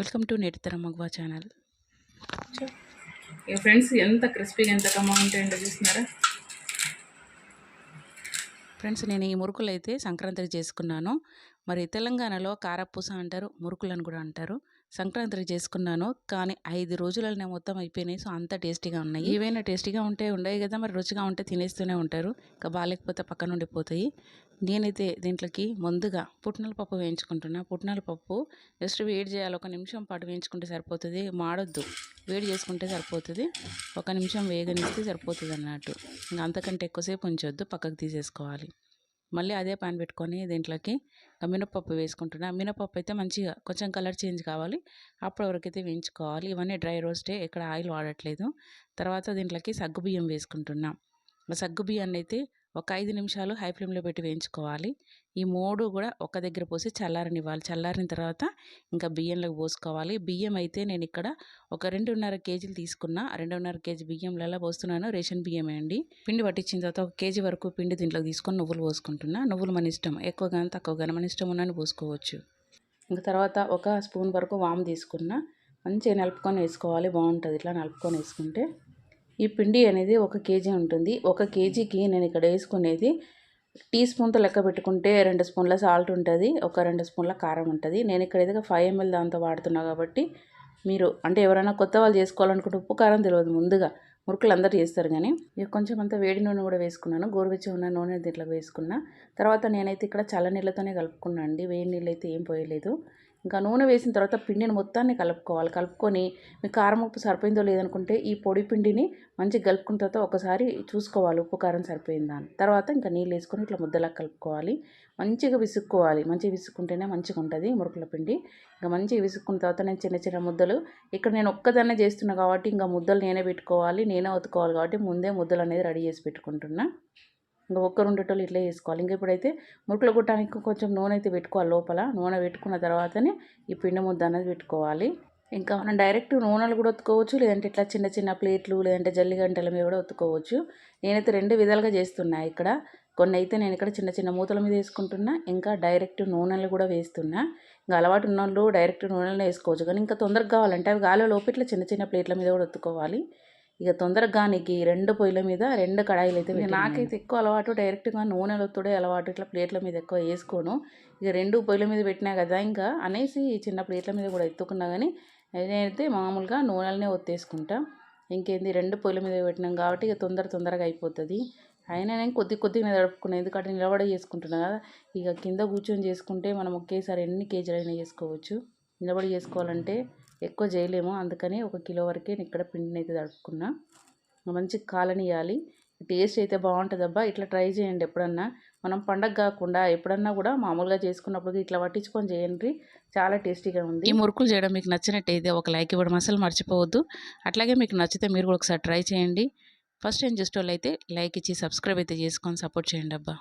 Welcome to నేటితర మగవా channel. ఇక ఫ్రెండ్స్ ఎంత క్రిస్పీగా ఎంత కమ్మగా ఉంటాయండి చూస్తున్నారా? ఫ్రెండ్స్ నేను ఈ మురుకులు అయితే సంక్రాంతికి చేసుకున్నాను. మరి తెలంగాణలో కారపూస అంటారు మురుకులు అని కూడా అంటారు. సంక్రాంతికి చేసుకున్నాను. కానీ ఐదు రోజులనే మొత్తం అయిపోయినాయి. సో అంత టేస్టీగా ఉన్నాయి. ఏవైనా టేస్టీగా ఉంటే ఉండవు కదా మరి రుచిగా ఉంటే తినేస్తూనే ఉంటారు. ఇంకా బాగాలేకపోతే పక్కన ఉండిపోతాయి. నేనైతే దీంట్లోకి ముందుగా పుట్నాల పప్పు వేయించుకుంటున్నా. పుట్నాల పప్పు జస్ట్ వేడి చేయాలి. ఒక నిమిషం పాటు వేయించుకుంటే సరిపోతుంది. మాడొద్దు. వేడి చేసుకుంటే సరిపోతుంది. ఒక నిమిషం వేగనిస్తే సరిపోతుంది అన్నట్టు. ఇంకా అంతకంటే ఎక్కువసేపు ఉంచొద్దు. పక్కకు తీసేసుకోవాలి. మళ్ళీ అదే పాన్ పెట్టుకొని దీంట్లోకి మినపప్పు వేసుకుంటున్నా. మినపప్పు అయితే మంచిగా కొంచెం కలర్ చేంజ్ కావాలి. అప్పటి వరకు వేయించుకోవాలి. ఇవన్నీ డ్రై రోస్టే ఇక్కడ ఆయిల్ వాడట్లేదు. తర్వాత దీంట్లోకి సగ్గుబియ్యం వేసుకుంటున్నాం. సగ్గుబియ్యాన్ని అయితే ఒక ఐదు నిమిషాలు హై ఫ్లేమ్లో పెట్టి వేయించుకోవాలి. ఈ మూడు కూడా ఒక దగ్గర పోసి చల్లారనివ్వాలి. చల్లారిన తర్వాత ఇంకా బియ్యంలోకి పోసుకోవాలి. బియ్యం అయితే నేను ఇక్కడ ఒక రెండున్నర కేజీలు తీసుకున్నా. రెండున్నర కేజీ బియ్యంలలో పోస్తున్నాను. రేషన్ బియ్యమే అండి. పిండి పట్టించిన తర్వాత ఒక కేజీ వరకు పిండి దీంట్లోకి తీసుకొని నువ్వులు పోసుకుంటున్నా. నువ్వులు మన ఇష్టం. ఎక్కువగా తక్కువగా మన ఇష్టం ఉన్నాను పోసుకోవచ్చు. ఇంకా తర్వాత ఒక స్పూన్ వరకు వాము తీసుకున్నా. మంచిగా నలుపుకొని వేసుకోవాలి. బాగుంటుంది. ఇట్లా నలుపుకొని వేసుకుంటే ఈ పిండి అనేది ఒక కేజీ ఉంటుంది. ఒక కేజీకి నేను ఇక్కడ వేసుకునేది టీ స్పూన్తో లెక్క పెట్టుకుంటే రెండు స్పూన్ల సాల్ట్ ఉంటుంది. ఒక రెండు స్పూన్ల కారం ఉంటుంది. నేను ఇక్కడ ఏదైనా ఫైవ్ ఎంఎల్ దాంతో వాడుతున్నా కాబట్టి మీరు అంటే ఎవరైనా కొత్త వాళ్ళు చేసుకోవాలనుకుంటే ఉప్పు కారం తెలియదు ముందుగా. మురుకులు అందరూ చేస్తారు కానీ ఇక కొంచెం అంత వేడి నూనె కూడా వేసుకున్నాను. గోరువెచ్చి ఉన్న నూనె దీంట్లో వేసుకున్నా. తర్వాత నేనైతే ఇక్కడ చల్ల నీళ్ళతోనే కలుపుకున్నాను అండి. వేడి నీళ్ళు అయితే ఏం పోయలేదు. ఇంకా నూనె వేసిన తర్వాత పిండిని మొత్తాన్ని కలుపుకోవాలి. కలుపుకొని మీ కారం ఉప్పు సరిపోయిందో లేదనుకుంటే ఈ పొడి పిండిని మంచిగా కలుపుకున్న తర్వాత ఒకసారి చూసుకోవాలి. ఉప్పు కారం సరిపోయిందా అని. తర్వాత ఇంకా నీళ్ళు వేసుకొని ఇట్లా ముద్దలా కలుపుకోవాలి. మంచిగా విసుక్కోవాలి. మంచిగా విసుక్కుంటేనే మంచిగా ఉంటుంది మురుకుల పిండి. ఇంకా మంచిగా విసుక్కున్న తర్వాత నేను చిన్న చిన్న ముద్దలు ఇక్కడ నేను ఒక్కదాన్నే చేస్తున్నా కాబట్టి ఇంకా ముద్దలు నేనే పెట్టుకోవాలి. నేనే ఒత్తుకోవాలి కాబట్టి ముందే ముద్దలు అనేది రెడీ చేసి పెట్టుకుంటున్నా. ఇంకా ఒక్కరు ఉండేటోళ్ళు ఇట్లా చేసుకోవాలి. ఇంకా ఇప్పుడైతే మురుకులు కొట్టడానికి కొంచెం నూనె అయితే పెట్టుకోవాలి లోపల. నూనె పెట్టుకున్న తర్వాతనే ఈ పిండి ముద్ద అనేది పెట్టుకోవాలి. ఇంకా మనం డైరెక్ట్ నూనెలు కూడా ఒత్తుకోవచ్చు. లేదంటే ఇట్లా చిన్న చిన్న ప్లేట్లు లేదంటే జల్లి గంటల మీద కూడా ఒత్తుకోవచ్చు. నేనైతే రెండు విధాలుగా చేస్తున్నా ఇక్కడ. కొన్ని అయితే నేను ఇక్కడ చిన్న చిన్న మూతల మీద వేసుకుంటున్నా. ఇంకా డైరెక్ట్ నూనెలు కూడా వేస్తున్నా. ఇంకా అలవాటు ఉన్న వాళ్ళు డైరెక్ట్ నూనెలు వేసుకోవచ్చు. కానీ ఇంకా తొందరగా కావాలంటే అవి గాలిలో లోపు ఇట్లా చిన్న చిన్న ప్లేట్ల మీద కూడా ఒత్తుకోవాలి. ఇక తొందరగా నీకు ఈ రెండు పొయ్యిల మీద రెండు కడాయిలు అయితే. నాకైతే ఎక్కువ అలవాటు డైరెక్ట్గా నూనెలు ఒత్తుడే అలవాటు ఇట్లా ప్లేట్ల మీద ఎక్కువ వేసుకోను. ఇక రెండు పొయ్యిల మీద పెట్టినా కదా ఇంకా అనేసి చిన్న ప్లేట్ల మీద కూడా ఎత్తుకున్నా కానీ నేనైతే మామూలుగా నూనెలనే ఒత్తేసుకుంటా. ఇంకేంది రెండు పొయ్యిల మీద పెట్టినాం కాబట్టి ఇక తొందర తొందరగా అయిపోతుంది. అయినా నేను కొద్ది కొద్దిగా నడుపుకున్నాను ఎందుకంటే నిలబడి చేసుకుంటున్నా కదా. ఇక కింద కూర్చొని చేసుకుంటే మనం ఒకేసారి ఎన్ని కేజీలైనా చేసుకోవచ్చు. నిలబడి చేసుకోవాలంటే ఎక్కువ చేయలేము. అందుకని ఒక కిలో వరకే నేను ఇక్కడ పిండిని అయితే తడుపుకున్నా. మంచి కాలనియాలి టేస్ట్ అయితే బాగుంటుంది అబ్బా ఇట్లా ట్రై చేయండి ఎప్పుడన్నా. మనం పండగ కాకుండా ఎప్పుడన్నా కూడా మామూలుగా చేసుకున్నప్పుడు ఇట్లా పట్టించుకొని చేయండి. చాలా టేస్టీగా ఉంది. ఈ మురుకులు చేయడం మీకు నచ్చినట్టయితే ఒక లైక్ ఇవ్వడం అసలు మర్చిపోవద్దు. అట్లాగే మీకు నచ్చితే మీరు కూడా ఒకసారి ట్రై చేయండి. ఫస్ట్ టైం చేసేటోళ్ళు వాళ్ళు అయితే లైక్ ఇచ్చి సబ్స్క్రైబ్ అయితే చేసుకొని సపోర్ట్ చేయండి అబ్బా.